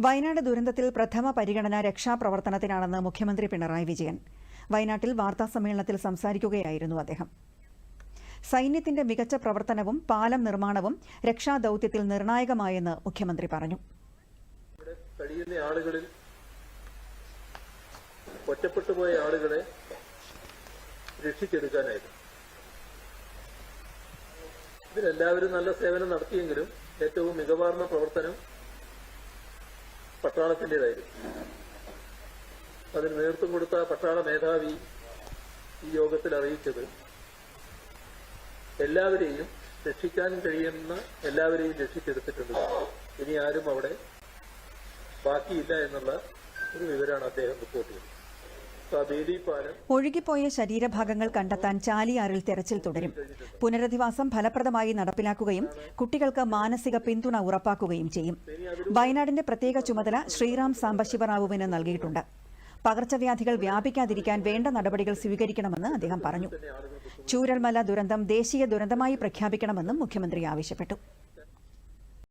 വയനാട് ദുരന്തത്തിൽ പ്രഥമ പരിഗണന രക്ഷാപ്രവർത്തനത്തിനാണെന്ന് മുഖ്യമന്ത്രി പിണറായി വിജയൻ. വയനാട്ടിൽ വാർത്താസമ്മേളനത്തിൽ സംസാരിക്കുകയായിരുന്നു അദ്ദേഹം. സൈന്യത്തിന്റെ മികച്ച പ്രവർത്തനവും പാലം നിർമ്മാണവും രക്ഷാദൌത്യത്തിൽ നിർണായകമായെന്ന് മുഖ്യമന്ത്രി പറഞ്ഞു. ഇവിടെ കഴിയുന്ന ആളുകളിൽ ഒറ്റപ്പെട്ടു ആളുകളെ രക്ഷിച്ചെടുക്കാനായിരുന്നു. ഇതിലെല്ലാവരും നല്ല സേവനം നടത്തിയെങ്കിലും ഏറ്റവും മികവാർന്ന പ്രവർത്തനം പട്ടാളത്തിന്റെതായിരുന്നു അതിന് നേതൃത്വം കൊടുത്ത പട്ടാള മേധാവി ഈ യോഗത്തിൽ അറിയിച്ചത് എല്ലാവരെയും രക്ഷിക്കാൻ കഴിയുന്ന എല്ലാവരെയും രക്ഷിച്ചെടുത്തിട്ടുണ്ട്. ഇനി ആരും അവിടെ ബാക്കിയില്ല എന്നുള്ള ഒരു വിവരമാണ് അദ്ദേഹം റിപ്പോർട്ട് ചെയ്തത്. ഒഴുകിപ്പോയ ശരീരഭാഗങ്ങൾ കണ്ടെത്താൻ ചാലിയാറിൽ തെരച്ചിൽ തുടരും. പുനരധിവാസം ഫലപ്രദമായി നടപ്പിലാക്കുകയും കുട്ടികൾക്ക് മാനസിക പിന്തുണ ഉറപ്പാക്കുകയും ചെയ്യും. വയനാടിന്റെ പ്രത്യേക ചുമതല ശ്രീറാം സാംബശിവറാവുവിന് നൽകിയിട്ടുണ്ട്. പകർച്ചവ്യാധികൾ വ്യാപിക്കാതിരിക്കാൻ വേണ്ട നടപടികൾ സ്വീകരിക്കണമെന്ന് അദ്ദേഹം പറഞ്ഞു. ചൂരൽമല ദുരന്തം ദേശീയ ദുരന്തമായി പ്രഖ്യാപിക്കണമെന്നും മുഖ്യമന്ത്രി ആവശ്യപ്പെട്ടു.